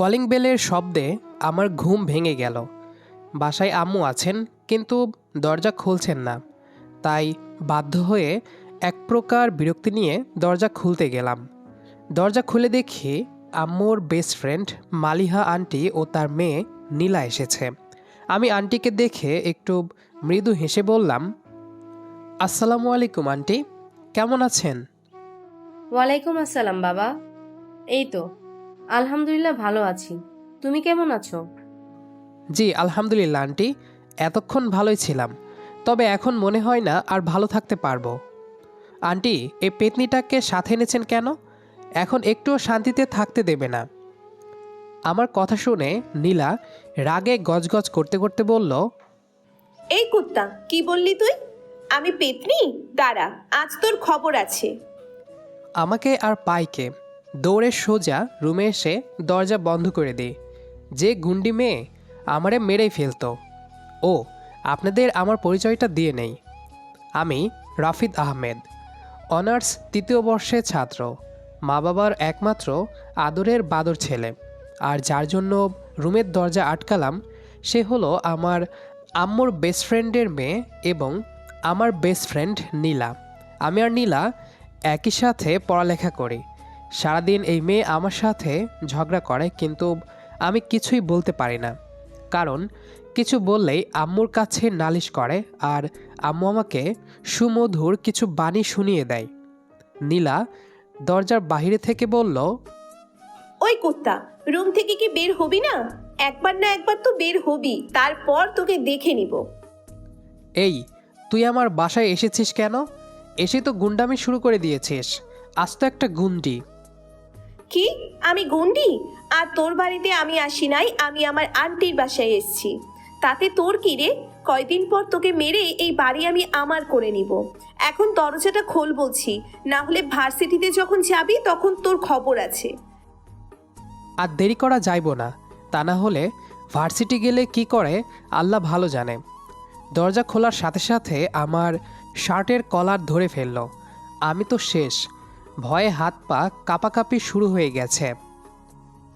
Calling বেলের শব্দে আমার ঘুম ভেঙে গেল। বাসায় আম্মু আছেন, কিন্তু দরজা খুলছেন না। তাই বাধ্য হয়ে এক প্রকার বিরক্তি নিয়ে দরজা খুলতে গেলাম। দরজা খুলে দেখি আম্মুর বেস্ট ফ্রেন্ড মালিহা আন্টি ও তার মেয়ে নীলা এসেছে। আমি আন্টিকে দেখে একটু মৃদু হেসে বললাম, আসসালামু আলাইকুম আন্টি, কেমন আছেন? ওয়ালাইকুম আসসালাম বাবা। এই তো আলহামদুলিল্লাহ ভালো আছি। তুমি কেমন আছো? জি আলহামদুলিল্লাহ আন্টি। এতক্ষণ ভালোই ছিলাম। তবে এখন মনে হয় না আর ভালো থাকতে পারব। আন্টি এই পেতনিটাকে সাথে এনেছেন কেন? এখন একটুও শান্তিতে থাকতে দেবে না। আমার কথা শুনে নীলা রাগে গজগজ করতে করতে বলল এই কুত্তা কি বললি তুই? আমি পেতনি? দাঁড়া আজ তোর খবর আছে। আমাকে আর পাইকে দৌড়ে সোজা রুমে এসে দরজা বন্ধ করে দিই যে গুন্ডি মেয়ে আমারে মেরেই ফেলতো। ও, আপনাদের আমার পরিচয়টা দিয়ে নেই। আমি রাফিদ আহমেদ, অনার্স তৃতীয় বর্ষের ছাত্র। মা বাবার একমাত্র আদরের বাদর ছেলে। আর যার জন্য রুমের দরজা আটকালাম, সে হলো আমার আম্মুর বেস্ট ফ্রেন্ডের মেয়ে এবং আমার বেস্ট ফ্রেন্ড নীলা। আমি আর নীলা একই সাথে পড়ালেখা করি। সারাদিন এই মেয়ে আমার সাথে ঝগড়া করে কিন্তু আমি কিছুই বলতে পারি না। কারণ কিছু বললেই আম্মুর কাছে নালিশ করে আর আম্মু আমাকে সুমধুর কিছু বাণী শুনিয়ে দেয়। নীলা দরজার বাইরে থেকে বলল ওই কুত্তা রুম থেকে কি বের হবি না? একবার না একবার তো বের হবি তারপর তোকে দেখে নিব। এই তুই আমার বাসায় এসেছিস কেন? এসে তো গুন্ডামি শুরু করে দিয়েছিস। আজ তো একটা গুন্ডি। কি? আমি গন্ডি? আর তোর বাড়িতে আমি আসি নাই, আমি আমার আন্টির বাসায় এসেছি। তাতে তোর কি রে? কয়দিন পর তোকে মেরে এই বাড়ি আমি আমার করে নিব। এখন দরজাটা খোল বলছি, না হলে ভার্সিটিতে যখন যাবি তখন তোর খবর আছে। আর দেরি করা যাইব না, তা না হলে ভার্সিটি গেলে কি করে, আল্লাহ ভালো জানে। দরজা খোলার সাথে সাথে আমার শার্টের কলার ধরে ফেলল। আমি তো শেষ ভয়ে হাত পা কাঁপাকাঁপি শুরু হয়ে গেছে।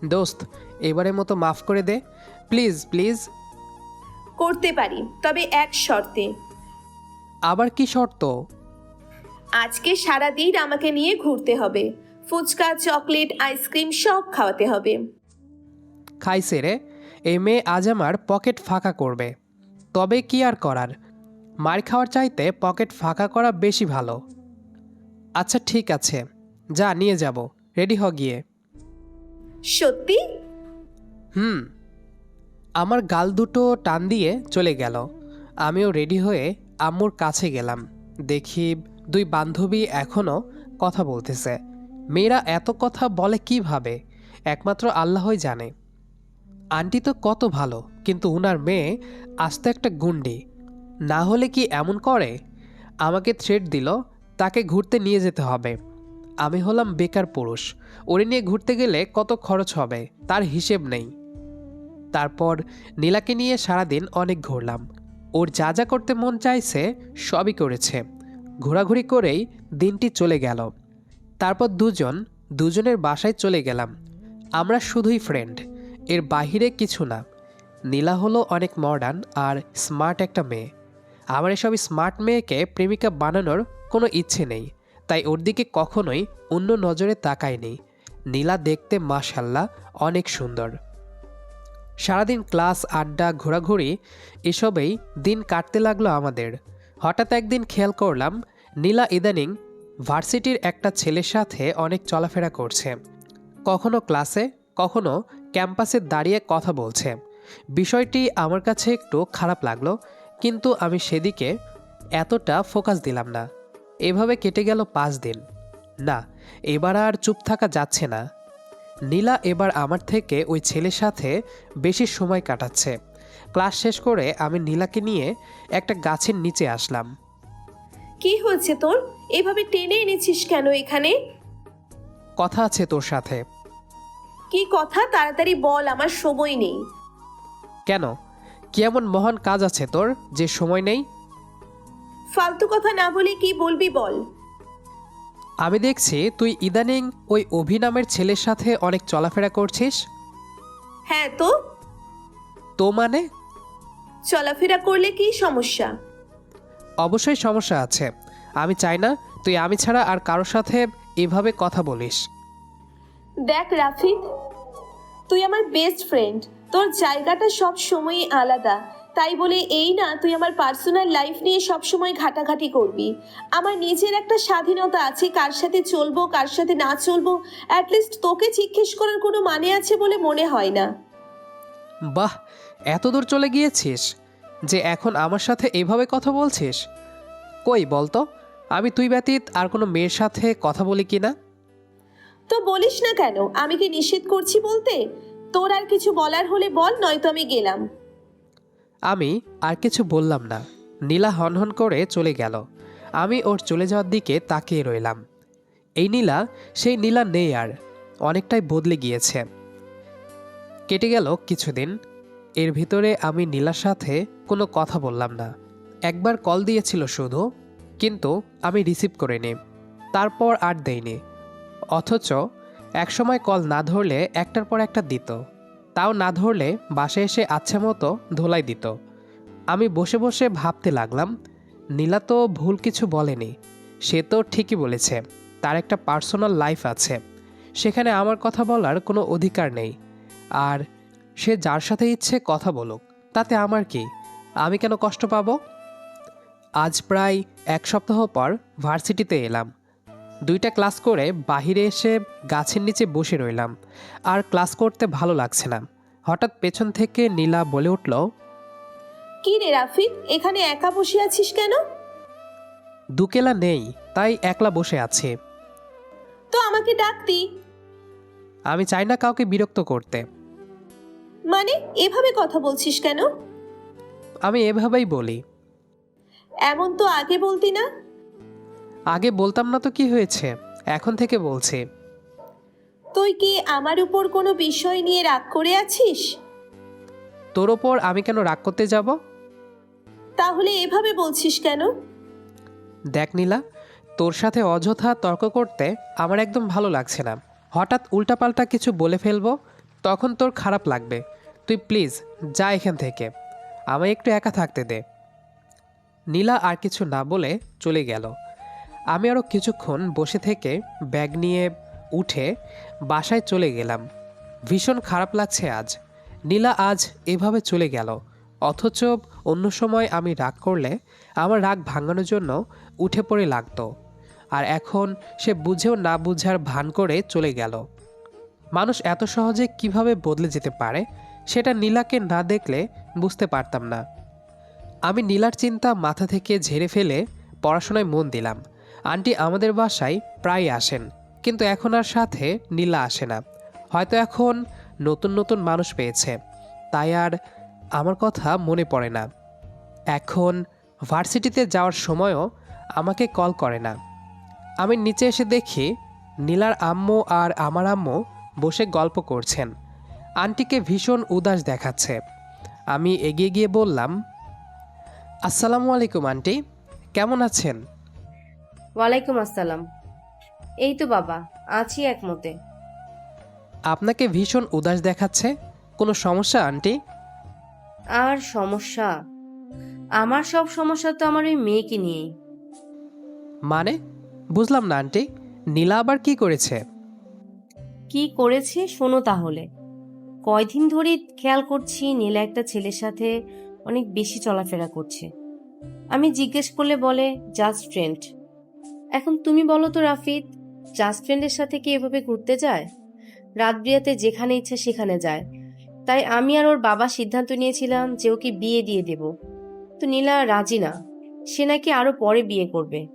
দোস্ত এবারের মতো মাফ করে দে। Please please. করতে পারি তবে এক শর্তে। আবার কি শর্ত? আজকে সারা দিন আমাকে নিয়ে ঘুরতে হবে। ফুচকা চকলেট আইসক্রিম সব খাওয়াতে হবে। খাইছে রে। এই মেয়ে আজ আমার পকেট ফাঁকা করবে। তবে কি আর করার? মার খাওয়ার চাইতে পকেট ফাঁকা করা বেশি ভালো। আচ্ছা ঠিক আছে। যা নিয়ে যাব। রেডি হ গিয়ে। সত্যি? হুম। আমার গাল দুটো টান দিয়ে চলে গেল। আমিও রেডি হয়ে আম্মুর কাছে গেলাম। দেখি দুই বান্ধবী এখনও কথা বলতেছে। মেয়েরা এত কথা বলে কীভাবে? একমাত্র আল্লাহই জানে। আন্টি তো কত ভালো কিন্তু উনার মেয়ে আস্তে একটা গুন্ডি। না হলে কি এমন করে? আমাকে থ্রেট দিল তাকে ঘুরতে নিয়ে যেতে হবে। আমি হলাম বেকার পুরুষ। ওরে নিয়ে ঘুরতে গেলে কত খরচ হবে, তার হিসেব নেই। তারপর নীলাকে নিয়ে সারাদিন অনেক ঘুরলাম। ওর যা যা করতে মন চাইছে সবই করেছে। ঘোরাঘুরি করেই দিনটি চলে গেল। তারপর দুজন, দুজনের বাসায় চলে গেলাম। আমরা শুধুই ফ্রেন্ড এর বাহিরে কিছু না। নীলা হলো অনেক মডার্ন আর স্মার্ট একটা মেয়ে। আমার এসব স্মার্ট মেয়েকে প্রেমিকা বানানোর কোনো ইচ্ছে নেই, তাই ওর দিকে কখনোই অন্য নজরে তাকায়নি। নীলা দেখতে মাশাল্লাহ অনেক সুন্দর। সারাদিন ক্লাস, আড্ডা, ঘোরাঘুরি, এসবেই দিন কাটতে লাগল আমাদের। হঠাৎ একদিন খেয়াল করলাম, নীলা ইদানিং ভার্সিটির একটা ছেলের সাথে অনেক চলাফেরা করছে। কখনো ক্লাসে, কখনো ক্যাম্পাসে দাঁড়িয়ে কথা বলছে। বিষয়টি আমার কাছে একটু খারাপ লাগল, কিন্তু আমি সেদিকে এতটা ফোকাস দিলাম না। এভাবে কেটে গেল পাঁচ দিন। না এবার আর চুপ থাকা যাচ্ছে না। নীলা এবার আমার থেকে ওই ছেলের সাথে বেশি সময় কাটাচ্ছে। ক্লাস শেষ করে আমি নীলাকে নিয়ে একটা গাছের নিচে আসলাম। কি হয়েছে তোর? এভাবে টেনে এনেছিস কেন এখানে? কথা আছে তোর সাথে। কি কথা? তাড়াতাড়ি বল আমার সময় নেই। কেন? কি এমন মহান কাজ আছে তোর যে সময় নেই? ফালতু কথা না বলে কি বলবি বল? আমি দেখছি তুই ইদানিং ওই অভি নামের ছেলের সাথে অনেক চলাফেরা করছিস। হ্যাঁ তো? তো মানে? চলাফেরা করলে কি সমস্যা? অবশ্যই সমস্যা আছে। আমি চাই না তুই আমি ছাড়া আর কারোর সাথে এভাবে কথা বলিস। দেখ রাফিদ তুই আমার বেস্ট ফ্রেন্ড তোর জায়গাটা সব সময়ই আলাদা। তাই বলে এই না তুই আমার পার্সোনাল লাইফ নিয়ে সব সময় ঘাটাঘাটি করবি। আমার নিজের একটা স্বাধীনতা আছে কার সাথে চলবো কার সাথে না চলবো অ্যাটলিস্ট তোকে জিজ্ঞেস করার কোনো মানে আছে বলে মনে হয় না। বাহ এত দূর চলে গিয়েছিস যে এখন আমার সাথে এভাবে কথা বলছিস? কই বলতো আমি তুই ব্যতীত আর কোনো মেয়ের সাথে কথা বলি কি না? তো বলিস না কেন আমি কি নিষেধ করছি বলতে? তোর আর কিছু বলার হলে বল নয়তো আমি গেলাম। আমি আর কিছু বললাম না। নীলা হনহন করে চলে গেল। আমি ওর চলে যাওয়ার দিকে তাকিয়ে রইলাম। এই নীলা, সেই নীলা নেই আর, অনেকটাই বদলে গিয়েছে। কেটে গেল কিছুদিন। এর ভিতরে আমি নীলার সাথে কোনো কথা বললাম না। একবার কল দিয়েছিল শুধু, কিন্তু আমি রিসিভ করে করিনি। তারপর আর দেইনি। অথচ একসময় কল না ধরলে একটার পর একটা দিত। তাও না ধরলে বাসে এসে আচ্ছা মতো ধোলাই দিত। আমি বসে বসে ভাবতে লাগলাম, নীলা তো ভুল কিছু বলেনি, সে তো ঠিকই বলেছে, তার একটা পার্সোনাল লাইফ আছে, সেখানে আমার কথা বলার কোনো অধিকার নেই, আর সে যার সাথে ইচ্ছে কথা বলুক, তাতে আমার কি, আমি কেন কষ্ট পাবো? আজ প্রায় এক সপ্তাহ পর ভার্সিটিতে এলাম দুইটা ক্লাস করে বাহিরে এসে গাছের নিচে বসে রইলাম। আর ক্লাস করতে ভালো লাগছে না। হঠাৎ পেছন থেকে নীলা বলে উঠল কি রে রাফিদ এখানে একা বসে আছিস কেন? দুকেলা নেই তাই একলা বসে আছে। তো আমাকে ডাকতি আমি চাই না কাউকে বিরক্ত করতে। মানে এভাবে কথা বলছিস কেন? আমি এভাবেই বলি। এমন তো আগে বলতি না? আগে বলতাম না তো কি হয়েছে এখন থেকে বলছি। তুই কি আমার উপর কোনো বিষয় নিয়ে রাগ করে আছিস? তোর ওপর আমি কেন রাগ করতে যাব? তাহলে এভাবে বলছিস কেন? দেখ নীলা তোর সাথে অযথা তর্ক করতে আমার একদম ভালো লাগছে না। হঠাৎ উল্টাপাল্টা কিছু বলে ফেলব তখন তোর খারাপ লাগবে। তুই প্লিজ যা এখান থেকে। আমায় একটু একা থাকতে দে। নীলা আর কিছু না বলে চলে গেল। আমি আরও কিছুক্ষণ বসে থেকে ব্যাগ নিয়ে উঠে বাসায় চলে গেলাম। ভীষণ খারাপ লাগছে আজ। নীলা আজ এভাবে চলে গেল। অথচ অন্য সময় আমি রাগ করলে আমার রাগ ভাঙানোর জন্য উঠে পড়ে লাগতো। আর এখন সে বুঝেও না বুঝার ভান করে চলে গেল। মানুষ এত সহজে কীভাবে বদলে যেতে পারে, সেটা নীলাকে না দেখলে বুঝতে পারতাম না। আমি নীলার চিন্তা মাথা থেকে ঝেড়ে ফেলে পড়াশোনায় মন দিলাম। আন্টি আমাদের বাসায় প্রায় আসেন, কিন্তু এখন আর সাথে নীলা আসে না। হয়তো এখন নতুন নতুন মানুষ পেয়েছে, তাই আর আমার কথা মনে পড়ে না। এখন ভার্সিটিতে যাওয়ার সময়ও আমাকে কল করে না। আমি নিচে এসে দেখি নীলার আম্মু আর আমার আম্মু বসে গল্প করছেন। আন্টিকে ভীষণ উদাস দেখাচ্ছে। আমি এগিয়ে গিয়ে বললাম, আসসালামু আলাইকুম, আন্টি। কেমন আছেন? ওয়ালাইকুম আসসালাম। এই তো বাবা আছি একমতে। আপনাকে ভীষণ উদাস দেখাচ্ছে। কোনো সমস্যা আন্টি? আর সমস্যা? আমার সব সমস্যা তো আমার ওই মেয়েকে নিয়েই। মানে? বুঝলাম না আন্টি। নীলা আবার কি করেছে? কি করেছে শোনো তাহলে। কয়দিন ধরেই খেয়াল করছি নীলা একটা ছেলের সাথে অনেক বেশি চলাফেরা করছে। আমি জিজ্ঞেস করলে বলে জাস্ট ফ্রেন্ড এখন তুমি বলো তো রাফিদ জাস্ট ফ্রেন্ডের সাথে কি এভাবে ঘুরতে যায়? রাত বিরাতে যেখানে ইচ্ছা সেখানে যায়। তাই আমি আর ওর বাবা সিদ্ধান্ত নিয়েছিলাম যে ওকে বিয়ে দিয়ে দেব। তো নীলা রাজি না। সে নাকি আরও পরে বিয়ে করবে।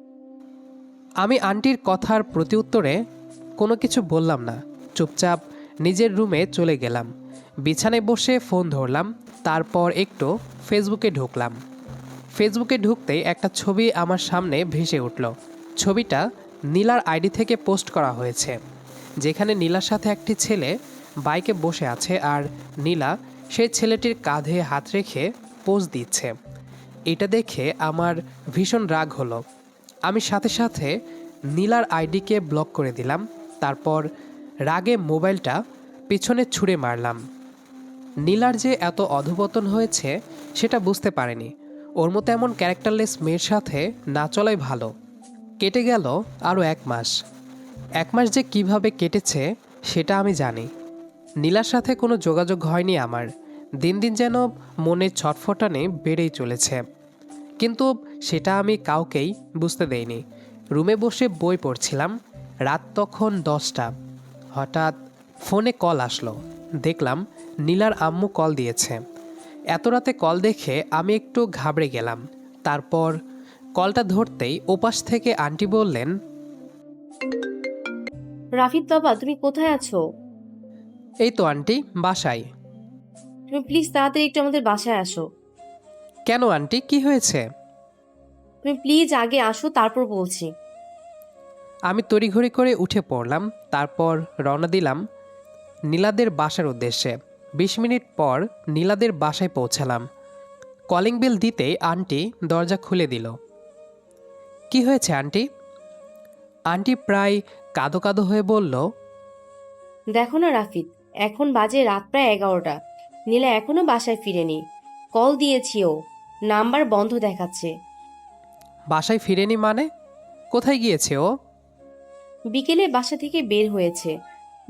আমি আন্টির কথার প্রতিউত্তরে কোনো কিছু বললাম না। চুপচাপ নিজের রুমে চলে গেলাম। বিছানায় বসে ফোন ধরলাম, তারপর একটু ফেসবুকে ঢুকলাম। ফেসবুকে ঢুকতেই একটা ছবি আমার সামনে ভেসে উঠল। ছবিটা নীলার আইডি থেকে পোস্ট করা হয়েছে, যেখানে নীলার সাথে একটি ছেলে বাইকে বসে আছে আর নীলা সেই ছেলেটির কাঁধে হাত রেখে পোজ দিচ্ছে। এটা দেখে আমার ভীষণ রাগ হলো। আমি সাথে সাথে নীলার আইডিকে ব্লক করে দিলাম, তারপর রাগে মোবাইলটা পিছনে ছুঁড়ে মারলাম। নীলার যে এত অধপতন হয়েছে, সেটা বুঝতে পারেনি। ওর মতো এমন ক্যারেক্টারলেস মেয়ের সাথে না চলাই ভালো। কেটে গেল আরও এক মাস। এক মাস যে কীভাবে কেটেছে, সেটা আমি জানি। নীলার সাথে কোনো যোগাযোগ হয়নি আমার। দিন দিন যেন মনের ছটফটানে বেড়েই চলেছে। কিন্তু সেটা আমি কাউকেই বুঝতে দেইনি। রুমে বসে বই পড়ছিলাম। রাত তখন দশটা। হঠাৎ ফোনে কল আসলো। দেখলাম নীলার আম্মু কল দিয়েছে। এত রাতে কল দেখে আমি একটু ঘাবড়ে গেলাম। তারপর ধরতেই ওপাশ থেকে আন্টি বললেন রাফিদ বাবা তুমি কোথায় আছো? এই তো আন্টি বাসায়। তুমি প্লিজ তাড়াতাড়ি একটু আমাদের বাসায় আসো। কেন আন্টি কি হয়েছে? তুমি প্লিজ আগে আসো তারপর বলছি। আমি তড়িঘড়ি করে উঠে পড়লাম তারপর রওনা দিলাম নীলাদের বাসার উদ্দেশ্যে। বিশ মিনিট পর নীলাদের বাসায় পৌঁছালাম। কলিং বেল দিতেই আন্টি দরজা খুলে দিল। কি হয়েছে আন্টি? আন্টি প্রায় কাদো কাদো হয়ে বলল দেখো না রাফিদ এখন বাজে রাত প্রায় এগারোটা। নীলা এখনও বাসায় ফিরেনি। কল দিয়েছি ও নাম্বার বন্ধ দেখাচ্ছে। বাসায় ফিরেনি মানে? কোথায় গিয়েছে ও? বিকেলে বাসা থেকে বের হয়েছে।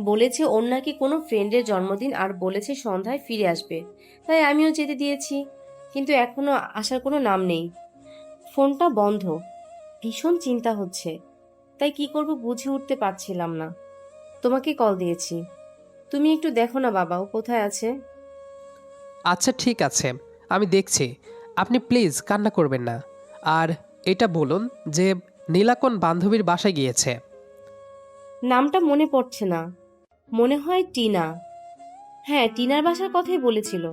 বলেছে ওর নাকি কোনো ফ্রেন্ডের জন্মদিন আর বলেছে সন্ধ্যায় ফিরে আসবে। তাই আমিও যেতে দিয়েছি কিন্তু এখনও আসার কোনো নাম নেই। ফোনটা বন্ধ। ভীষণ চিন্তা হচ্ছে। তাই কি করব বুঝে উঠতে পারছিলাম না। তোমাকে কল দিয়েছি। তুমি একটু দেখো না বাবা ও কোথায় আছে? আচ্ছা ঠিক আছে। আমি দেখছি। আপনি প্লিজ কান্না করবেন না। আর এটা বলুন যে নীলা কোন বান্ধবীর বাসায় গিয়েছে? নামটা মনে পড়ছে না। মনে হয় টিনা। হ্যাঁ টিনার বাসার কথাই বলেছিল।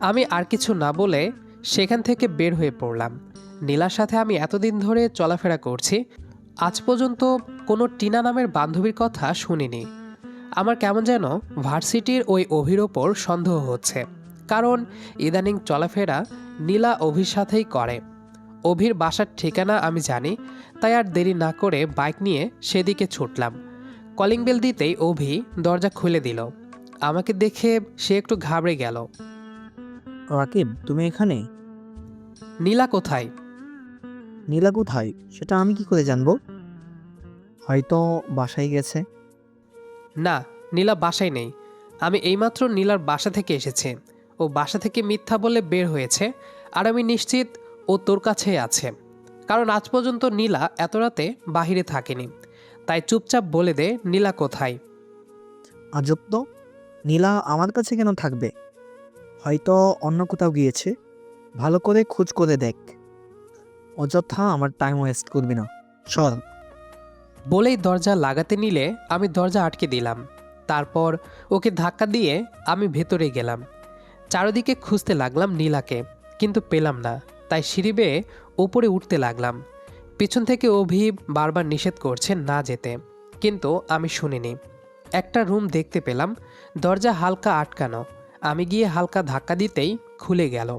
আমি আর কিছু না বলে সেখান থেকে বের হয়ে পড়লাম। নীলার সাথে আমি এতদিন ধরে চলাফেরা করছি আজ পর্যন্ত কোনো টিনা নামের বান্ধবীর কথা শুনিনি। আমার কেমন যেন ভার্সিটির ওই অভির ওপর সন্দেহ হচ্ছে কারণ ইদানিং চলাফেরা নীলা অভির সাথেই করে। অভির বাসার ঠিকানা আমি জানি তাই আর দেরি না করে বাইক নিয়ে সেদিকে ছুটলাম। কলিং বেল দিতেই অভি দরজা খুলে দিল। আমাকে দেখে সে একটু ঘাবড়ে গেল। রাকিব তুমি এখানে? নীলা কোথায়? নীলা কোথায়? সেটা আমি কি করে জানব? হয়তো বাসায় গেছে। না নীলা বাসায় নেই। আমি এইমাত্র নীলার বাসা থেকে এসেছি। ও বাসা থেকে মিথ্যা বলে বের হয়েছে আর আমি নিশ্চিত ও তোর কাছেই আছে। কারণ আজ পর্যন্ত নীলা এত রাতে বাহিরে থাকেনি। তাই চুপচাপ বলে দে নীলা কোথায়। আজব তো। নীলা আমার কাছে কেন থাকবে? হয়তো অন্য কোথাও গিয়েছে। ভালো করে খোঁজ করে দেখ। অযথা আমার টাইম ওয়েস্ট করবি না। চল। বলেই দরজা লাগাতে নিলে আমি দরজা আটকে দিলাম। তারপর ওকে ধাক্কা দিয়ে আমি ভেতরে গেলাম। চারদিকে খুঁজতে লাগলাম নীলাকে, কিন্তু পেলাম না। তাই সিঁড়ি বেয়ে ওপরে উঠতে লাগলাম। পিছন থেকে অভি বারবার নিষেধ করছে না যেতে, কিন্তু আমি শুনিনি। একটা রুম দেখতে পেলাম। দরজা হালকা আটকানো। আমি গিয়ে হালকা ধাক্কা দিতেই খুলে গেল।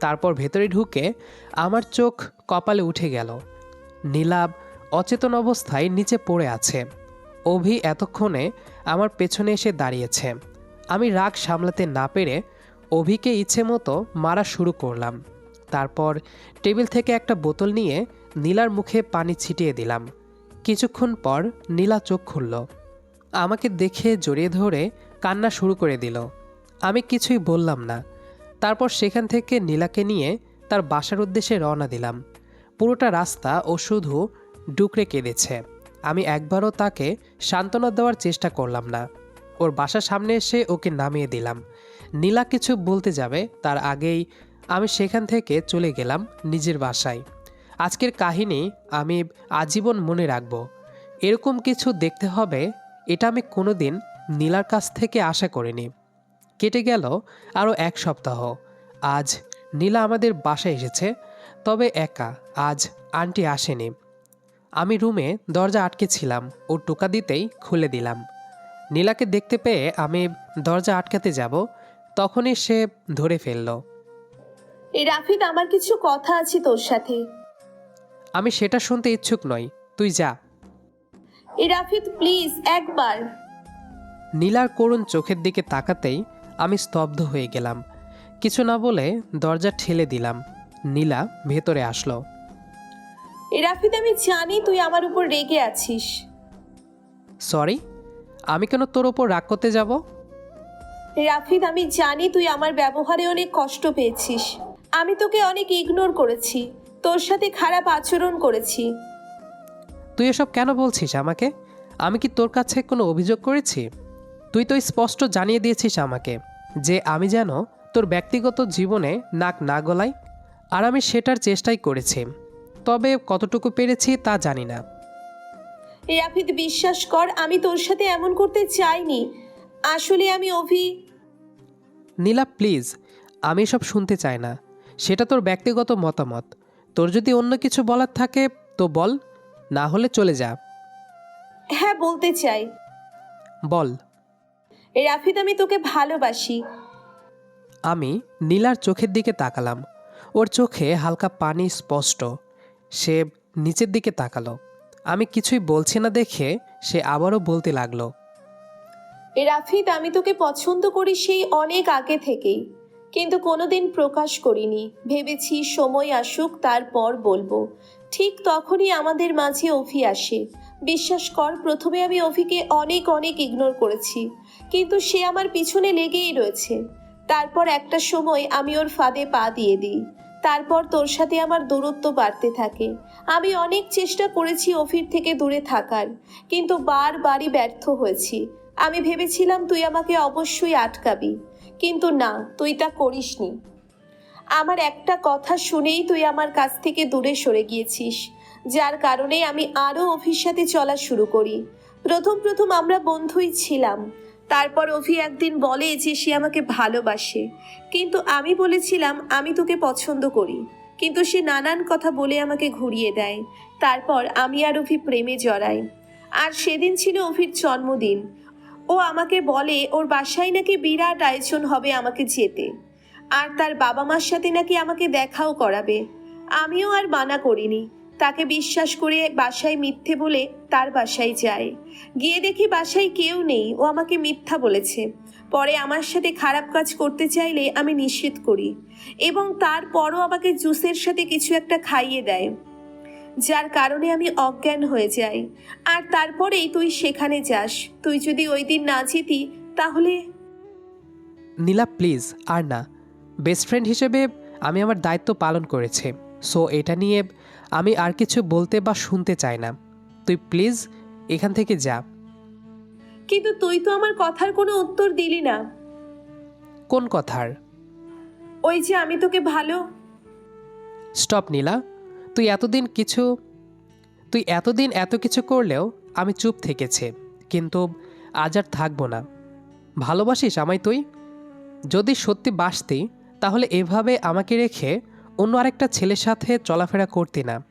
তারপর ভেতরে ঢুকে আমার চোখ কপালে উঠে গেল। নীলাভ অচেতন অবস্থায় নিচে পড়ে আছে। অভি এতক্ষণে আমার পেছনে এসে দাঁড়িয়েছে। আমি রাগ সামলাতে না পেরে অভিকে ইচ্ছে মতো মারা শুরু করলাম। তারপর টেবিল থেকে একটা বোতল নিয়ে নীলার মুখে পানি ছিটিয়ে দিলাম। কিছুক্ষণ পর নীলা চোখ খুলল। আমাকে দেখে জড়িয়ে ধরে কান্না শুরু করে দিল। আমি কিছুই বললাম না। তারপর সেখান থেকে নীলাকে নিয়ে তার বাসার উদ্দেশ্যে রওনা দিলাম। পুরোটা রাস্তা ও শুধু ডুকরে কেঁদেছে। আমি একবারও তাকে সান্ত্বনা দেওয়ার চেষ্টা করলাম না। ওর বাসার সামনে এসে ওকে নামিয়ে দিলাম। নীলা কিছু বলতে যাবে, তার আগেই আমি সেখান থেকে চলে গেলাম নিজের বাসায়। আজকের কাহিনী আমি আজীবন মনে রাখব। এরকম কিছু দেখতে হবে, এটা আমি কোনোদিন নীলার কাছ থেকে আশা করিনি। কেটে গেল আরও এক সপ্তাহ। আজ নীলা আমাদের বাসায় এসেছে তবে একা আজ আন্টি আসেনি। আমি রুমে দরজা আটকে ছিলাম ও টোকা দিতেই খুলে দিলাম। নীলাকে দেখতে পেয়ে আমি দরজা আটকাতে যাব তখনই সে ধরে ফেলল। এই রাফিদ আমার কিছু কথা আছে তোর সাথে। আমি সেটা শুনতে ইচ্ছুক নই তুই যা। এই রাফিদ প্লিজ একবার। নীলার করুণ চোখের দিকে তাকাতেই আমি স্তব্ধ হয়ে গেলাম। কিছু না বলে দরজা ঠেলে দিলাম। নীলা ভেতরে আসলো। রাফিদ আমি জানি তুই আমার উপর রেগে আছিস। সরি আমি কেন তোর ওপর রাগ করতে যাব? রাফিদ আমি জানি তুই আমার ব্যবহারে অনেক কষ্ট পেয়েছিস। আমি তোকে অনেক ইগনোর করেছি। তোর সাথে খারাপ আচরণ করেছি। তুই এসব কেন বলছিস আমাকে? আমি কি তোর কাছে কোনো অভিযোগ করেছি? তুই তো স্পষ্ট জানিয়ে দিয়েছিস আমাকে যে আমি যেন তোর ব্যক্তিগত জীবনে নাক না গলাই আর আমি সেটার চেষ্টাই করেছি। তবে কতটুকু পেরেছি তা জানি না। রাফিদ বিশ্বাস কর আমি তোর সাথে এমন করতে চাইনি। আসলে আমি অভি নীলা প্লিজ আমি সব শুনতে চাই না। সেটা তোর ব্যক্তিগত মতামত। তোর যদি অন্য কিছু বলার থাকে তো বল না হলে চলে যা। হ্যাঁ বলতে চাই। বল। রাফিদ আমি তোকে ভালোবাসি। আমি নীলার চোখের দিকে তাকালাম। ওর চোখে হালকা পানি স্পষ্ট। সে নিচের দিকে তাকালো। আমি কিছুই বলছি না দেখে সে আবারও বলতে লাগল। রাফিদ আমি তোকে পছন্দ করি সেই অনেক আগে থেকেই কিন্তু কোনোদিন প্রকাশ করিনি। ভেবেছি সময় আসুক তারপর বলব। ঠিক তখনই আমাদের মাঝে অভি আসে। বিশ্বাস কর প্রথমে আমি অভিকে অনেক অনেক ইগনোর করেছি। কিন্তু সে আমার পিছনে লেগেই রয়েছে। তারপর একটা সময় আমি ওর ফাঁদে পা দিয়ে দিই। তারপর তোর সাথে আমার দূরত্ব বাড়তে থাকে। আমি অনেক চেষ্টা করেছি অফির থেকে দূরে থাকার, কিন্তু বারবারই ব্যর্থ হয়েছি। আমি ভেবেছিলাম তুই আমাকে অবশ্যই আটকাবি, কিন্তু না, তুই তা করিসনি। আমার একটা কথা শুনেই তুই আমার কাছ থেকে দূরে সরে গিয়েছিস, যার কারণে আমি আরও অফির সাথে চলা শুরু করি। প্রথম প্রথম আমরা বন্ধুই ছিলাম তারপর অভি একদিন বলে যে সে আমাকে ভালোবাসে। কিন্তু আমি বলেছিলাম, আমি তোকে পছন্দ করি। কিন্তু সে নানান কথা বলে আমাকে ঘুরিয়ে দেয়। তারপর আমি আর অভি প্রেমে জড়াই। আর সেদিন ছিল অভির জন্মদিন। ও আমাকে বলে, ওর বাসায় নাকি বিরাট আয়োজন হবে আমাকে যেতে। আর তার বাবা মার সাথে নাকি আমাকে দেখাও করাবে। আমিও আর মানা করিনি। তাকে বিশ্বাস করে বাসায় মিথ্যে বলে তার বাসায় যায়। গিয়ে দেখি বাসায় কেউ নেই, ও আমাকে মিথ্যা বলেছে। পরে আমার সাথে খারাপ কাজ করতে চাইলে আমি নিষেধ করি এবং তারপরও আমাকে জুসের সাথে কিছু একটা খাইয়ে দেয়। যার কারণে আমি অজ্ঞান হয়ে যাই। আর তারপরেই তুই সেখানে যাস। তুই যদি ওই দিন না যেতি, তাহলে নীলা, প্লিজ, আর না। বেস্ট ফ্রেন্ড হিসেবে আমি আমার দায়িত্ব পালন করেছি। সো এটা নিয়ে আমি আর কিছু বলতে বা শুনতে চাই না। তুই প্লিজ এখান থেকে যা। কিন্তু তুই তো আমার কথার কোনো উত্তর দিলি না। কোন কথার? ওই যে আমি তোকে ভালো স্টপ নীলা তুই এতদিন কিছু তুই এতদিন এত কিছু করলেও আমি চুপ থেকেছি কিন্তু আজ আর থাকব না। ভালোবাসিস আমায় তুই? যদি সত্যি বাসতি তাহলে এভাবে আমাকে রেখে অন্য আরেকটা ছেলের সাথে চলাফেরা করতি না।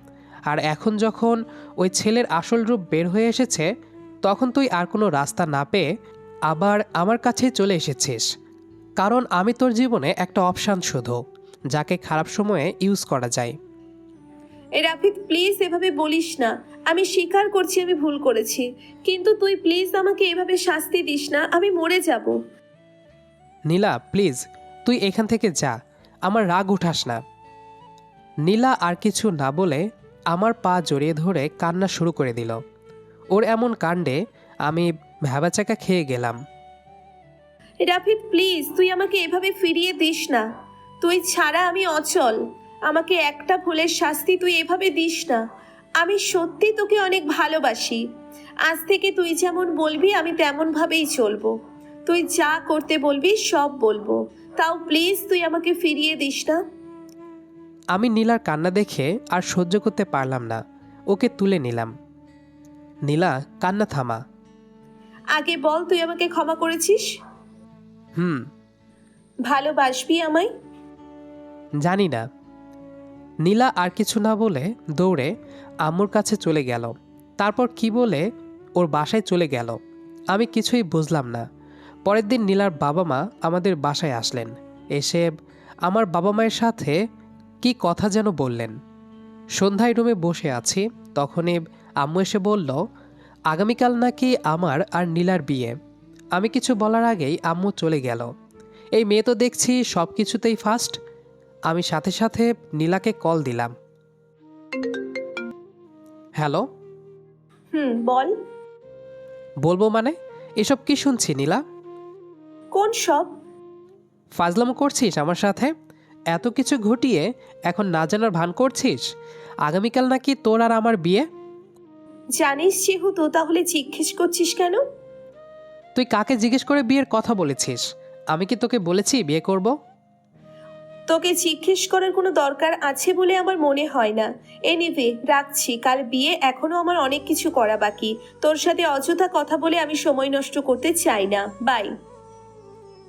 আর এখন যখন ওই ছেলের আসল রূপ বের হয়ে এসেছে তখন তুই আর কোনো রাস্তা না পেয়ে আবার আমার কাছে চলে এসেছিস। কারণ আমি তোর জীবনে একটা অপশান শুধু যাকে খারাপ সময়ে ইউজ করা যায়। এ রাফিদ প্লিজ এভাবে বলিস না। আমি স্বীকার করছি আমি ভুল করেছি। কিন্তু তুই প্লিজ আমাকে এভাবে শাস্তি দিস না আমি মরে যাব। নীলা প্লিজ তুই এখান থেকে যা। আমার রাগ উঠাস না। নীলা আর কিছু না বলে আমার পা জড়িয়ে ধরে কান্না শুরু করে দিল। ওর এমন কাণ্ডে আমি ভ্যাবাচাকা খেয়ে গেলাম। রাফিদ প্লিজ তুই আমাকে এভাবে ফিরিয়ে দিস না। তুই ছাড়া আমি অচল। আমাকে একটা ভুলের শাস্তি তুই এভাবে দিস না। আমি সত্যি তোকে অনেক ভালোবাসি। আজ থেকে তুই যেমন বলবি, আমি তেমনভাবেই চলবো। তুই যা করতে বলবি, সব বলব। তাও প্লিজ তুই আমাকে ফিরিয়ে দিস না। আমি নীলার কান্না দেখে আর সহ্য করতে পারলাম না। ওকে তুলে নিলাম। নীলা কান্না থামা। আগে বল তুই আমাকে ক্ষমা করেছিস? হুম। ভালোবাসবি আমায়? জানি না। নীলা আর কিছু না বলে দৌড়ে আম্মুর কাছে চলে গেল। তারপর কি বলে ওর বাসায় চলে গেল। আমি কিছুই বুঝলাম না। পরের দিন নীলার বাবা মা আমাদের বাসায় আসলেন। এসে আমার বাবা মায়ের সাথে কি কথা যেন বললেন। সন্ধ্যায় রুমে বসে আছি তখনই আম্মু এসে বলল আগামীকাল নাকি আমার আর নীলার বিয়ে। আমি কিছু বলার আগেই আম্মু চলে গেল। এই মেয়ে তো দেখছি সব কিছুতেই ফার্স্ট আমি সাথে সাথে নীলাকে কল দিলাম। হ্যালো? হুম বল। বলব মানে? এসব কি শুনছি নীলা? কোন সব? ফাজলামো করছিস আমার সাথে? এত কিছু ঘটিয়ে এখন না জানার ভান করছিস? আগামীকাল নাকি তোর আর আমার বিয়ে? জানিস যেহেতু তাহলে জিজ্ঞেস করছিস কেন? তুই কাকে জিজ্ঞেস করে বিয়ের কথা বলেছিস? আমি কি তোকে বলেছি বিয়ে করব? তোকে জিজ্ঞেস করার কোনো দরকার আছে বলে আমার মনে হয় না। এনিভে রাখছি কাল বিয়ে এখনও আমার অনেক কিছু করা বাকি। তোর সাথে অযথা কথা বলে আমি সময় নষ্ট করতে চাই না। বাই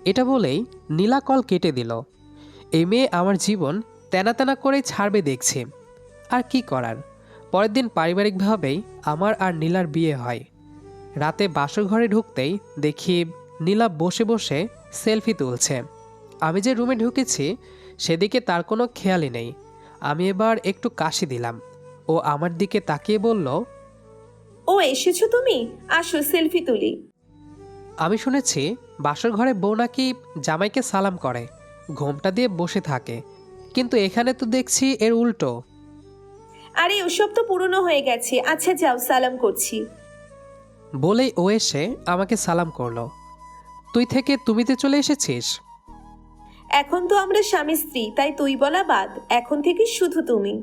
এটা বলেই নীলা কল কেটে দিল। এই মেয়ে আমার জীবন তেনা তেনা করে ছাড়বে দেখছি। আর কি করার? পরের দিন পারিবারিকভাবেই আমার আর নীলার বিয়ে হয়। রাতে বাসর ঘরে ঢুকতেই দেখি নীলা বসে বসে সেলফি তুলছে। আমি যে রুমে ঢুকেছি সেদিকে তার কোনো খেয়ালই নেই। আমি এবার একটু কাশি দিলাম। ও আমার দিকে তাকিয়ে বলল ও এসেছ তুমি? আসো সেলফি তুলি। আমি শুনেছি বাসর ঘরে বউ নাকি জামাইকে সালাম করে। ঘোমটা দিয়ে বসে থাকে। কিন্তু এখানে তো দেখছি এর উল্টো। আরে ওসব তো পুরনো হয়ে গেছে। আচ্ছা যাও সালাম করছি। বলেই ও এসে আমাকে সালাম করল। তুই থেকে তুমিতে চলে এসেছিস? এখন তো আমরা স্বামী স্ত্রী তাই তুই বলা বাদ। এখন থেকে শুধু তুমি।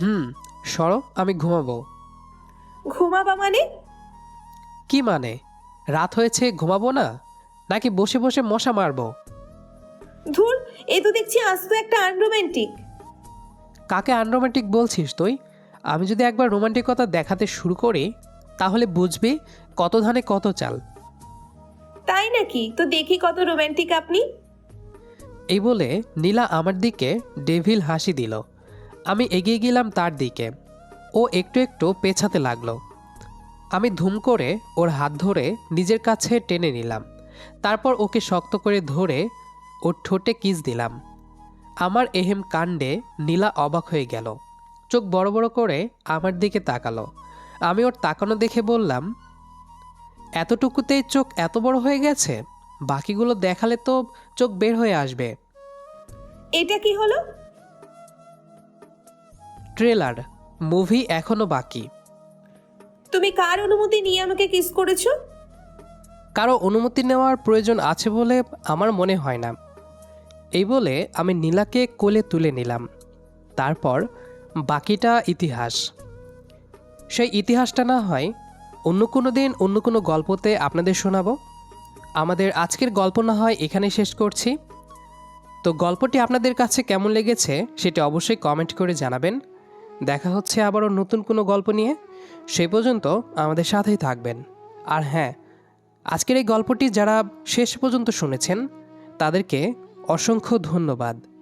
হুম সরো আমি ঘুমাবো। ঘুমাবা মানে? কি মানে? রাত হয়েছে ঘুমাবো না? নাকি বসে বসে মশা মারবো? ধুর এ তো দেখছি আস্ত একটা আনরোম্যান্টিক কাকে আনরোমান্টিক বলছিস তুই? আমি যদি একবার রোমান্টিকতা দেখাতে শুরু করি তাহলে বুঝবি কত ধানে কত চাল। তাই নাকি? তো দেখি কত রোমান্টিক আপনি। এই বলে নীলা আমার দিকে ডেভিল হাসি দিল। আমি এগিয়ে গেলাম তার দিকে। ও একটু একটু পেছাতে লাগল। আমি ধুম করে ওর হাত ধরে নিজের কাছে টেনে নিলাম। তারপর ওকে শক্ত করে ধরে ওর ঠোঁটে কিস দিলাম। আমার এহেম কাণ্ডে নীলা অবাক হয়ে গেল। চোখ বড় বড় করে আমার দিকে তাকালো। আমি ওর তাকানো দেখে বললাম এতটুকুতেই চোখ এত বড় হয়ে গেছে? বাকিগুলো দেখালে তো চোখ বের হয়ে আসবে। এটা কি হলো? ট্রেলার মুভি এখনও বাকি। তুমি কার অনুমতি নিয়ে আমাকে কিস করেছ? কারও অনুমতি নেওয়ার প্রয়োজন আছে বলে আমার মনে হয় না। এই বলে আমি নীলাকে কোলে তুলে নিলাম। তারপর বাকিটা ইতিহাস। সেই ইতিহাসটা না হয় অন্য কোনো দিন অন্য কোনো গল্পতে আপনাদের শোনাবো। আমাদের আজকের গল্প না হয় এখানে শেষ করছি। তো গল্পটি আপনাদের কাছে কেমন লেগেছে সেটি অবশ্যই কমেন্ট করে জানাবেন। দেখা হচ্ছে আবারও নতুন কোনো গল্প নিয়ে। সেই পর্যন্ত আমাদের সাথেই থাকবেন। আর হ্যাঁ আজকের এই গল্পটি যারা শেষ পর্যন্ত শুনেছেন, তাদেরকে অসংখ্য ধন্যবাদ।